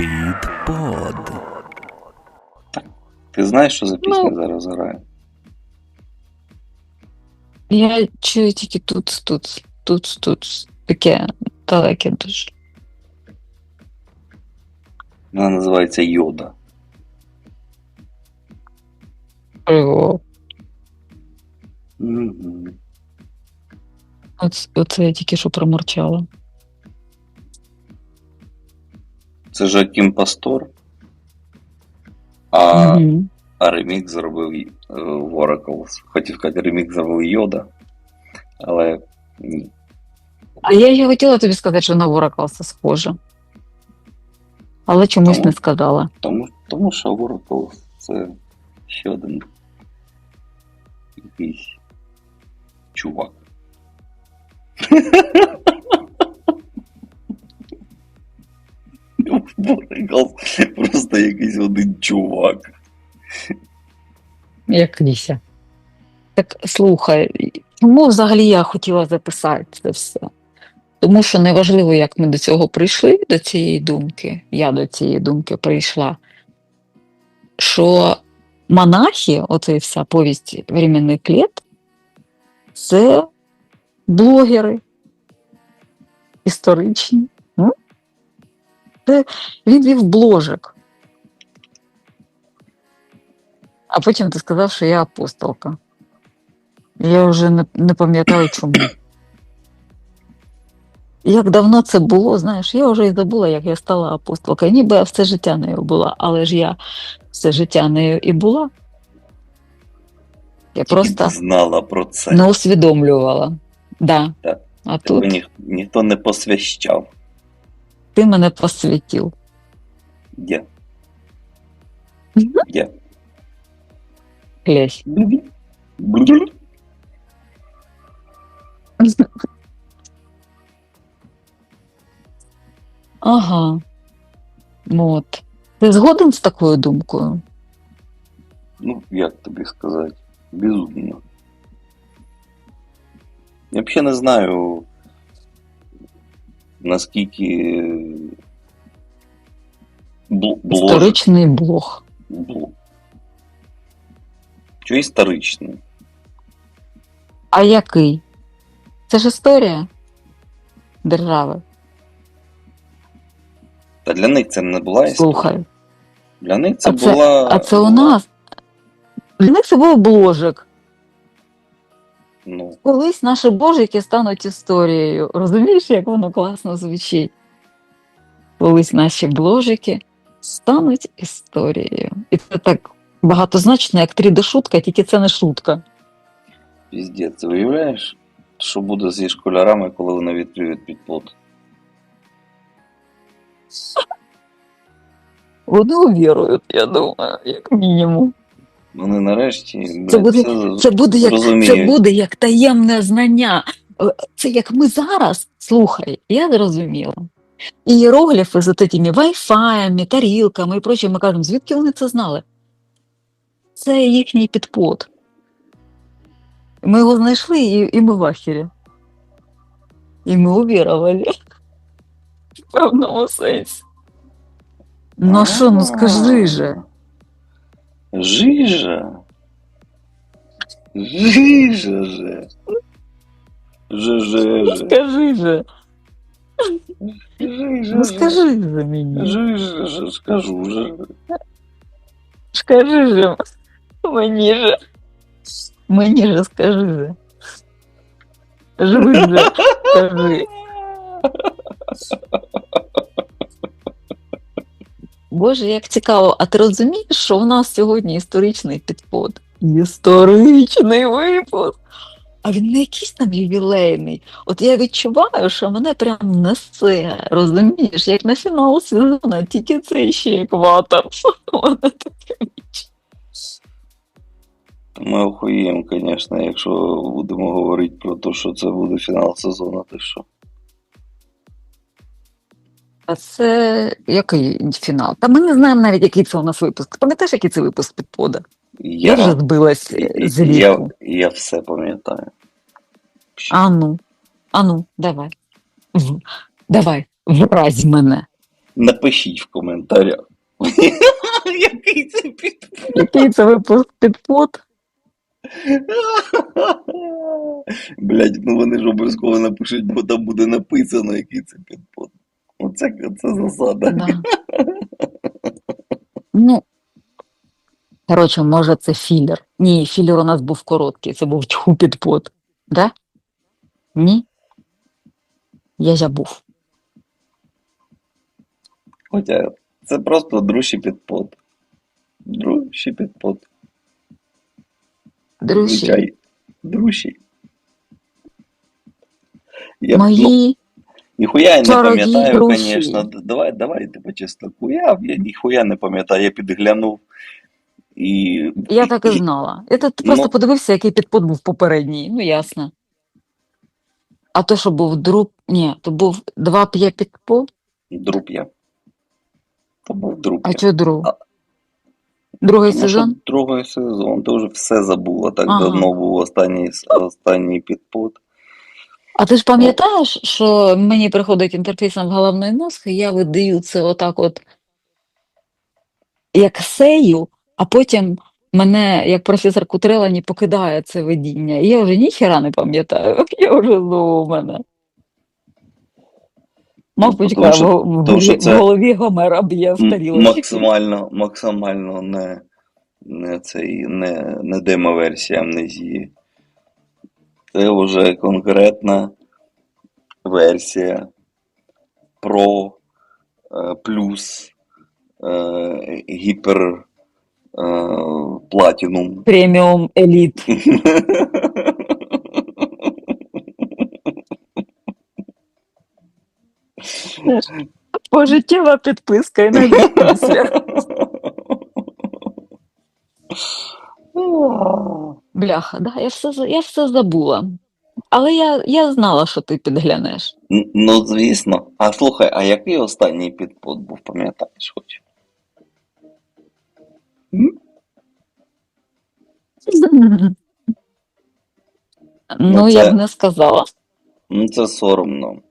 Під под. Ти знаєш, що за пісня Ну. зараз грає? Я чую тільки тут, тут, тут, тут. Таке далеке дуже. Вона називається Йода. О, Угу. оц- Оце я тільки що промурчала. Це Жакім Пастор. А, Мгм. а ремікс зробив е, Oracles. Хотів сказати, ремікс зробив Йода. Але ні. А я ще хотіла тобі сказати, що на Воракалса схожа. Але чомусь Тому? не сказала. Тому, тому що Oracles це ще один якийсь чувак. Oracles просто якийсь один чувак. Як Ліся. Так слухай, чому взагалі я хотіла записати це все? Тому що неважливо, як ми до цього прийшли, до цієї думки, я до цієї думки прийшла, що монахи, оце вся повість временних літ, це блогери історичні. Це він вів бложик. А потім ти сказав, що я апостолка. Я вже не, не пам'ятаю чому. Як давно це було, знаєш, я вже і забула, як я стала апостолкою. Ніби я все життя нею була, але ж я все життя нею і була. Я Тільки просто ти знала про це. не усвідомлювала. Да. Так. А Тебе тут ніх, ніхто не посвящав. Ти мене? Мгм. Де? Клесь. Блю-блю. Ага. От. Ти згоден з такою думкою? Ну, як тобі сказати? Безумно. Я взагалі не знаю, наскільки бл- Історичний блог. бл- Що історичний? А який? Це ж історія держави. Та для них це не була історія. Слухай. Для них це А це- була. А це у нас. Для них це був бложик. Ну, Колись наші божики стануть історією. Розумієш, як воно класно звучить? Колись наші бложики стануть історією. І це так багатозначно, як 3D-шутка, тільки це не шутка. піздець, ти уявляєш, що буде зі школярами, коли вони відкриють підплод? Вони увірують, я думаю, як мінімум. Вони нарешті Це буде- все Це буде як, це буде як таємне знання. Е, Це як ми зараз, слухай, я зрозуміла. Ієрогліфи з тими вайфаями, тарілками і прочим, ми кажемо, звідки вони це знали? Це їхній підпод. Ми його знайшли і, і ми в ахері. І ми увірували. В певному сенсі. Ну що, ну скажи же. Жижа. Жижа же. Жижа Ну же. скажи же. Жижа Ну же. скажи же мені. Жижа же, скажу же. Скажи же мені же. Мені же скажи же. Живи же, скажи. Боже, як цікаво, а ти розумієш, що у нас сьогодні історичний підпод? Історичний випуск. А він не якийсь там ювілейний. От я відчуваю, що мене прям несе, розумієш, як на фінал сезону, тільки це ще екватор. Ми охуєємо, звісно, якщо будемо говорити про те, що це буде фінал сезону, ти що? А це який фінал? Та ми не знаємо навіть, який це у нас випуск. Пам'ятаєш, який це випуск підпода? Я, вже збилась з я, я все пам'ятаю. Ану, ану, давай. В, давай, вразь мене. Напишіть в коментарях. Який це підпот? Який це випуск підпот? Блять, ну вони ж обов'язково напишуть, бо там буде написано, який це підпот. Оце це засада. Да. Ну, коротше, може, це філер. Ні, філер у нас був короткий, це був тьху підпот. Да? Ні? Я забув. Хоча це просто дружчий підпот. Дружчий підпот. Звичай. Дружчий. Я, ну, мої ніхуя я не пам'ятаю, звісно. Д- Давай, давайте по чесноку. Я, я ніхуя не пам'ятаю, я підглянув. І, Я так і знала. Я тут Ну. просто подивився, який підпот був попередній. Ну, ясно. А то, що був друг. Ні, то був два п'є підпот, друг я. То був друг а я. що друг? А- Другий Тому сезон? Другий сезон, ти вже все забула. Так Ага. давно був останній, останній підпот. А ти ж пам'ятаєш, що мені приходить інтерфейсом в головний мозг, і я видаю це отак от як сею, а потім мене, як професор Кутрелані, покидає це видіння. І я вже ніхера не пам'ятаю, я вже знову в мене. Мавпочка тому що- в, в, тому що в це голові Гомера б'є в тарілочку. Максимально, максимально не, не, цей, не, не демо-версія амнезії. Це вже конкретна версія про е, плюс е, гіпер е, платінум. Преміум еліт. Пожиттєва підписка і навіть після. Бляха, да, я все, я все забула. Але я, я знала, що ти підглянеш. Ну, звісно. А слухай, а який останній підпот був, пам'ятаєш хоч? Ну, це- я б не сказала. Ну, це соромно.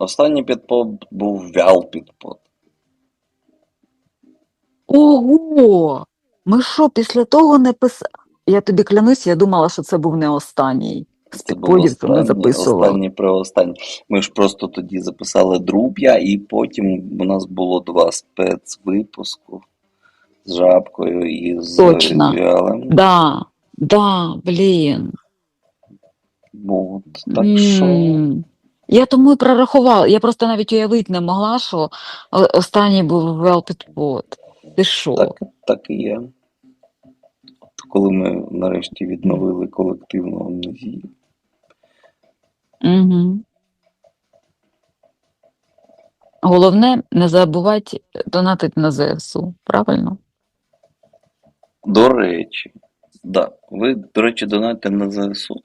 Останній підпот був вял підпот. Ого! Ми що, після того не писали? Я тобі клянусь, я думала, що це був не останній. З підподів то не останній, про останній. Ми ж просто тоді записали друб'я, і потім у нас було два спецвипуску з жабкою і з Точно. віалем. Да, да, блін. От, так що. Я тому і прорахувала. Я просто навіть уявити не могла, що останній був Велпідпот. Ти що? Так, так і є. Коли ми нарешті відновили колективну амнезію. Угу. Головне, не забувати донатити на ЗСУ, правильно? До речі, да, ви, до речі, донатите на ЗСУ.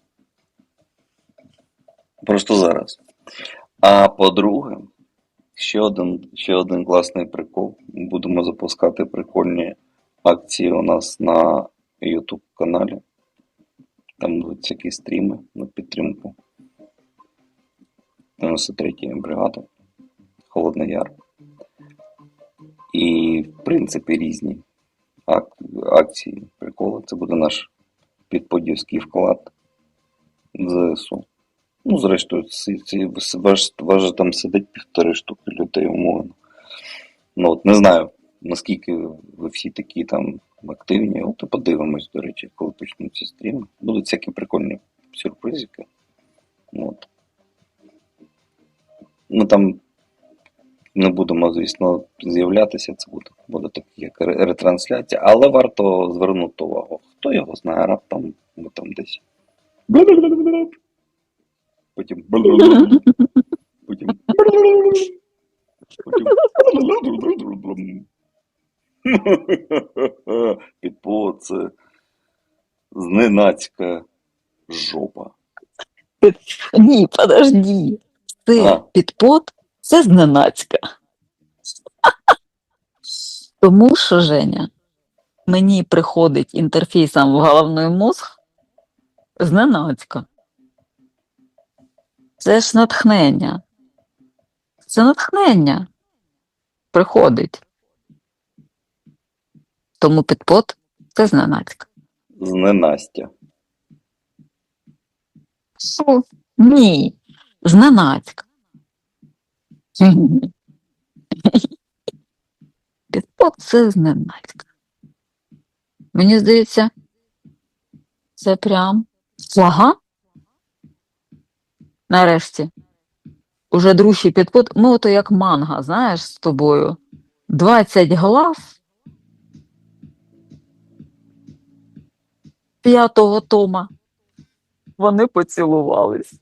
Просто зараз. А по-друге, ще один, ще один класний прикол. Будемо запускати прикольні акції у нас на YouTube каналі. Там будуть всякі стріми на підтримку 93-ї бригади, Холодний Яр. І, в принципі, різні ак- акції, приколи. Це буде наш підподівський вклад в ЗСУ. Ну, зрештою, ці, ці, ваш, ваш там сидить півтори штуки людей, умовно. Ну, от не знаю, наскільки ви всі такі там активні. От і подивимось, до речі, коли почнуться стріми. Будуть всякі прикольні сюрпризики. От. Ми там не будемо, звісно, з'являтися. Це буде, буде так, як ретрансляція, але варто звернути увагу. Хто його знає, раптом ми там десь. Потім. Потім. Потім. Підпо це зненацька жопа. Ні, подожди. Це А. підпот, це зненацька. Тому що, Женя, мені приходить інтерфейсом в головний мозг зненацька. Це ж натхнення. Це натхнення. приходить. Тому підпот це зненацька. Зненастя. Ну, ні, зненацька. Підпот це зненацька. Мені здається, це прям слага. Нарешті. Уже дружчий підпот. Ми ото як манга, знаєш, з тобою. 20 глав п'ятого тома. Вони поцілувались.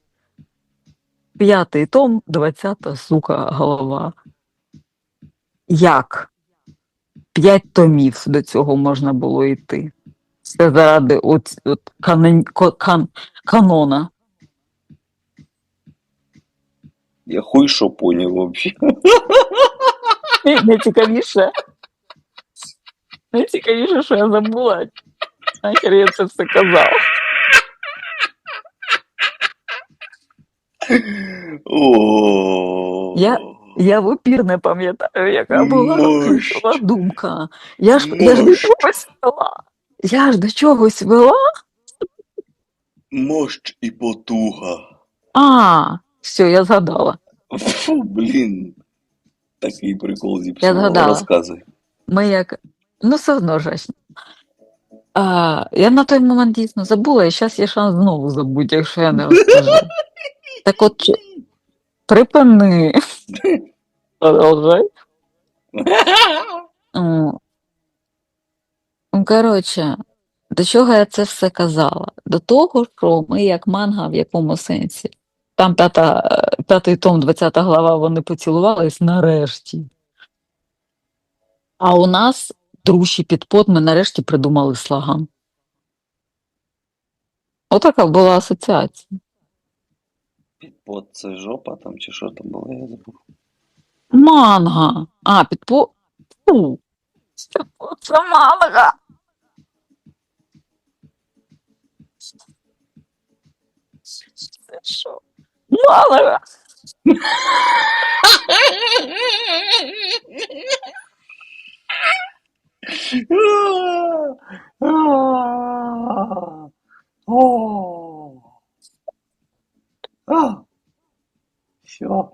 П'ятий том, двадцята сука голова. Як? П'ять томів до цього можна було йти. Це заради от, от канон, кан, канона. Я хуй що поняв вообще. Найцікавіше. Найцікавіше, що я забула. Нахер я це все казав. Я- Я в упір не пам'ятаю, яка була ключова думка. Я ж, я ж до чогось вела. Я ж до чогось вела. Мощ і потуга. А, все, я згадала. Фу, блін. Такий прикол зіпсував. Розказуй. Ми як. Ну, все одно жачно. А, я на той момент дійсно забула, і зараз є шанс знову забути, якщо я не розкажу. Так от, припини. Продовжай. Ну, Коротше, до чого я це все казала? До того, що ми як манга в якому сенсі. Там п'ята, п'ятий том, 20 глава, вони поцілувались нарешті. А у нас дружчий підпот, ми нарешті придумали слаган. Отака була асоціація. Підпот це жопа там чи що там було, я забув. Манга. А, підпо. Фу. Це, це манга. Це що? Манга. Все.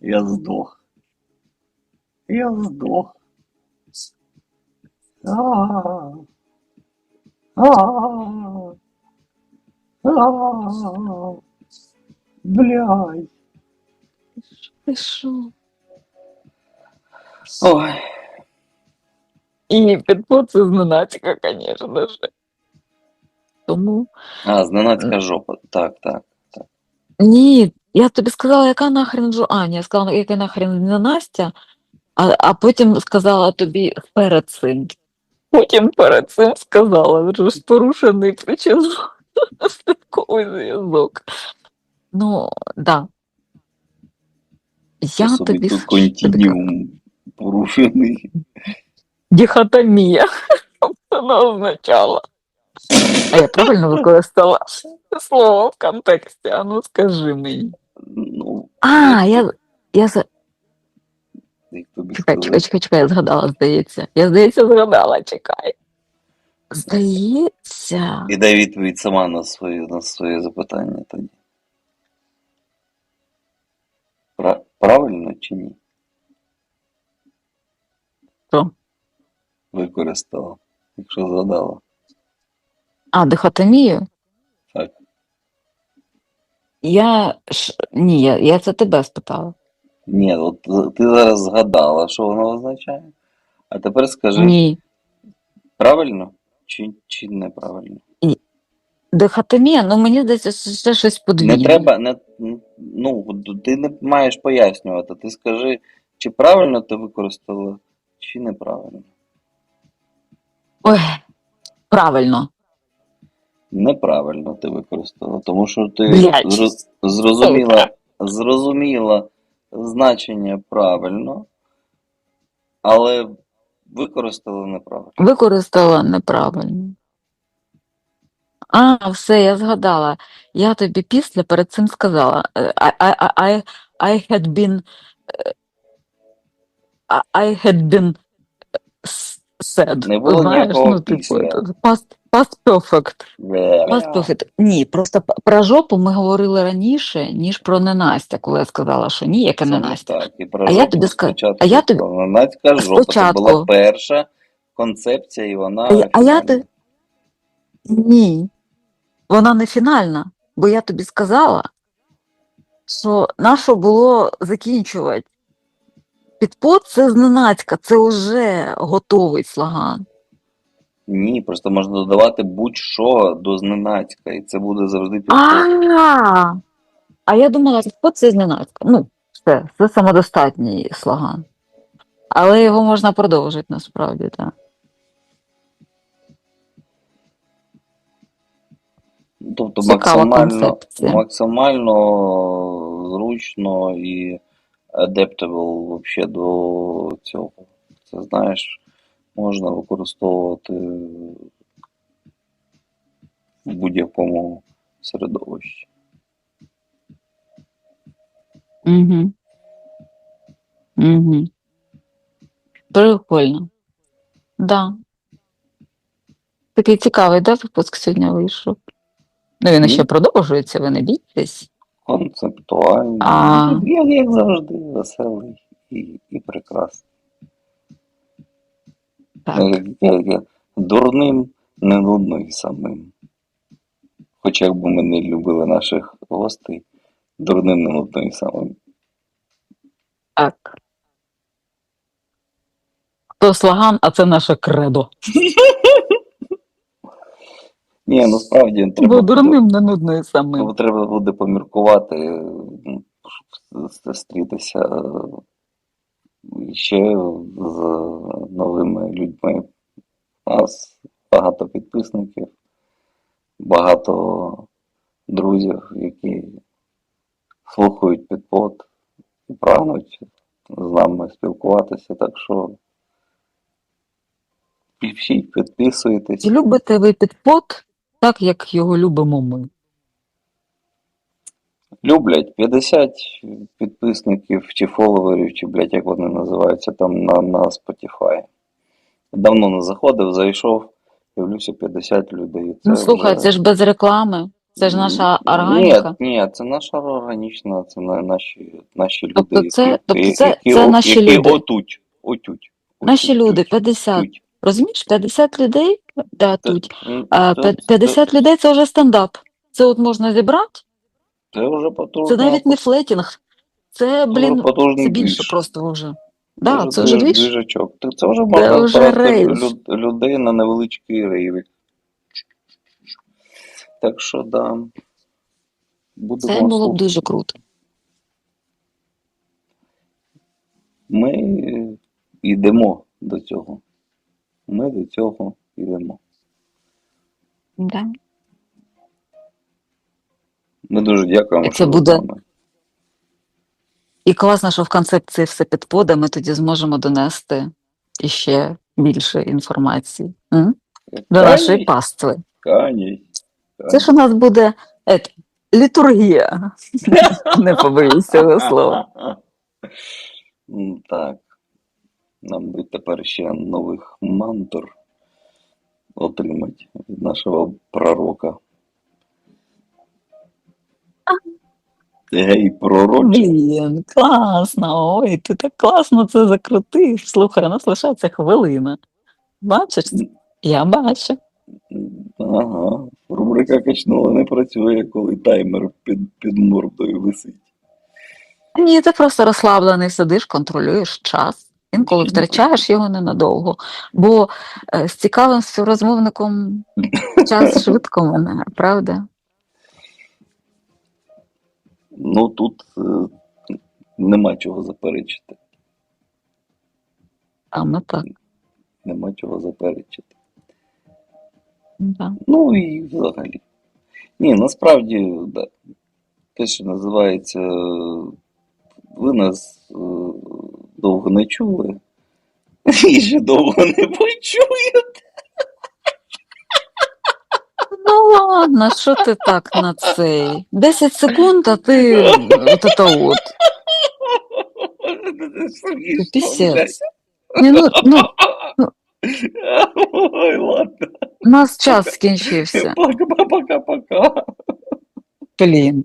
Я сдох. Я сдох. А. А. А. Блядь. Ти що? Ой. І підпот це зненацька, звісно ж. Тому А, зненацька жопа. Так, так. ні, я тобі сказала, яка нахрен жо. А, ні, я сказала, яка нахрен не Настя, а, а потім сказала тобі перед цим. Потім перед цим сказала, що ж порушений причинно-наслідковий зв'язок. Ну, да. Це Я собі тобі тут що тобі кажу? континуум порушений. Дихотомія, б це означало. А я правильно використала слово в контексті, а ну скажи мені. Ну, А, я, я за- як тобі чекай, сказати. чекай, чекай, чекай, я згадала, здається. Я, здається, згадала, чекай. Здається. І дай відповідь сама на своє, на своє запитання тоді. Пра- Правильно чи ні? Що? Використала, якщо згадала. А, дихотомію? Так. Я ж ні, я, я це тебе спитала. Ні, от ти зараз згадала, що воно означає. А тепер скажи, Ні. правильно чи, чи неправильно? Дихотомія, ну мені здається, що це щось подвійне. Не треба, не, ну, ти не маєш пояснювати. Ти скажи, чи правильно ти використала, чи неправильно. Ой, правильно. Неправильно ти використала, тому що ти Блядь. зроз- зрозуміла, зрозуміла значення правильно, але використала неправильно. Використала неправильно. А, все, я згадала. Я тобі після перед цим сказала. е, I, I, I, I had been. е, I- I had been s- said. Не було знаєш, ніякого ну, типу, past, past perfect. Бля. Past perfect. Ні, просто п- про жопу ми говорили раніше, ніж про ненастя, коли я сказала, що ні, яке Це не ненастя. так. І про А я жопу тобі ска- спочатку а я тобі- сказала. Жопа, це була перша концепція, і вона. А я- а я фінальна. Ні, вона не фінальна, бо я тобі сказала, що нащо було закінчувати. Підпот це зненацька, це вже готовий слаган. Ні, просто можна додавати будь-що до зненацька, і це буде завжди підпис. А, а я думала, підпот це зненацька. Ну, все, це самодостатній слаган. Але його можна продовжити насправді, так. Тобто Цікава максимально, концепція. максимально зручно і adaptable вообще до цього. Це знаєш, можна використовувати в будь-якому середовищі. Угу. Угу. Прикольно. Да. Такий цікавий, да, випуск сьогодні вийшов. Ну, він ще продовжується, ви не бійтесь. Концептуальний, А. як, як завжди, веселий і, і прекрасний. Так. Як, як, як, дурним, не нудно і самим. Хоча якби ми не любили наших гостей, дурним, не нудно і самим. так. То слоган, а це наше кредо. Ні, насправді Бо треба, дурним не нудно буде, треба буде поміркувати, щоб зустрітися е, ще з новими людьми. У нас багато підписників, багато друзів, які слухають підпод і прагнуть з нами спілкуватися. Так що пишіть, підписуйтесь. Любите ви підпот так, як його любимо ми? Люблять 50 підписників чи фоловерів, чи, блядь, як вони називаються там на, на Spotify. Давно не заходив, зайшов, дивлюся 50 людей. Ну слухай, вже- це ж без реклами, це ж наша органіка. Ні, ні, це наша органічна, це наші, наші люди. Тобто це- які, тобто це- які, це наші які люди. Отуть, отуть. Наші отуть, люди, 50. отуть. Розумієш, 50 людей да, тут. м, А це- 50 людей це вже стендап. Це от можна зібрати. Це вже потужно. Це навіть не флетінг. Це, блін, потужний це більше двіж. просто вже. Да, це вже двіж. двіжачок. Це, це вже можна вже люд, людей на невеличкий рейвик. Так що, да. Будемо Це було б слухати. дуже круто. Ми йдемо до цього. Ми до цього. Да. Ми дуже дякуємо, це що ви буде- з нами. І класно, що в концепції все підпода, ми тоді зможемо донести іще більше інформації М? до нашої пастви. Каній. Це ж у нас буде ет, літургія. Не побоюсь цього слова. М, Так. Нам би тепер ще нових мантр отримати від нашого пророка. Гей, пророче. Блін, класно. Ой, ти так класно це закрутив. Слухай, у нас лишається хвилина. Бачиш? Я бачу. Ага. Рубрика качнула не працює, коли таймер під, під мордою висить. Ні, ти просто розслаблений, сидиш, контролюєш час. Інколи втрачаєш його ненадовго. Бо е, з цікавим співрозмовником час швидко мене, правда? Ну тут е, нема чого заперечити. А Саме так. Нема чого заперечити. Да. Ну і взагалі. Ні, насправді, да. те, що називається, ви нас е, довго не чули. І ще довго не почуєте. Ну ладно, що ти так на цей? 10 секунд, а ти от это от. пісець. Ні, ну, ну, Ой, ладно. у нас час скінчився. Пока-пока-пока. Блін.